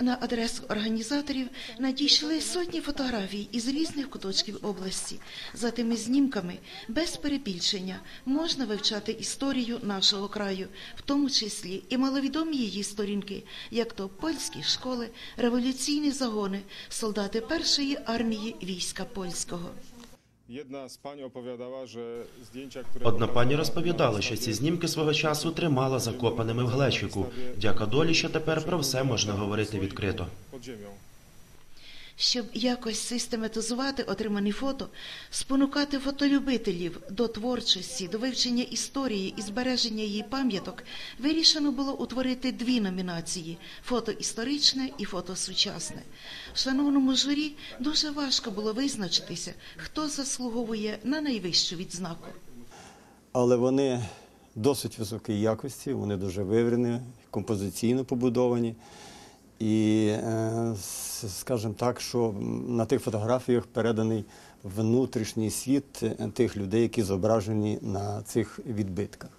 На адресу організаторів надійшли сотні фотографій із різних куточків області. За тими знімками, без перебільшення, можна вивчати історію нашого краю, в тому числі і маловідомі її сторінки, як то польські школи, революційні загони, солдати першої армії війська польського. Одна пані розповідала, що ці знімки свого часу тримала закопаними в глечику. Дяка долі, що тепер про все можна говорити відкрито. Щоб якось систематизувати отримані фото, спонукати фотолюбителів до творчості, до вивчення історії і збереження її пам'яток, вирішено було утворити дві номінації: фото історичне і фото сучасне. Шановному журі дуже важко було визначитися, хто заслуговує на найвищу відзнаку. але вони досить високої якості, вони дуже вивірені, композиційно побудовані. І, е, скажімо так, що на тих фотографіях переданий внутрішній світ тих людей, які зображені на цих відбитках.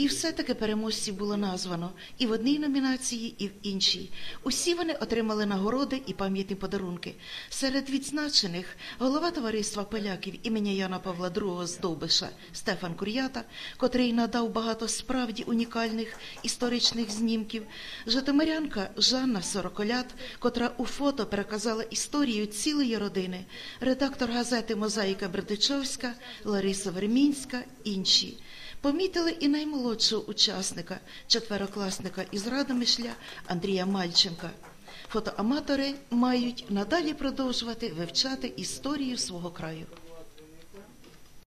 І все-таки переможців було названо і в одній номінації, і в іншій. Усі вони отримали нагороди і пам'ятні подарунки. Серед відзначених голова товариства поляків імені Яна Павла II з Довбиша Стефан Кур'ята, котрий надав багато справді унікальних історичних знімків, Житомирянка Жанна Сороколят, котра у фото переказала історію цілої родини, редактор газети Мозаїка Бердичовська, Лариса Вермінська, інші. Помітили і наймолодшого учасника, четверокласника із Радомишля Андрія Мальченка. Фотоаматори мають надалі продовжувати вивчати історію свого краю.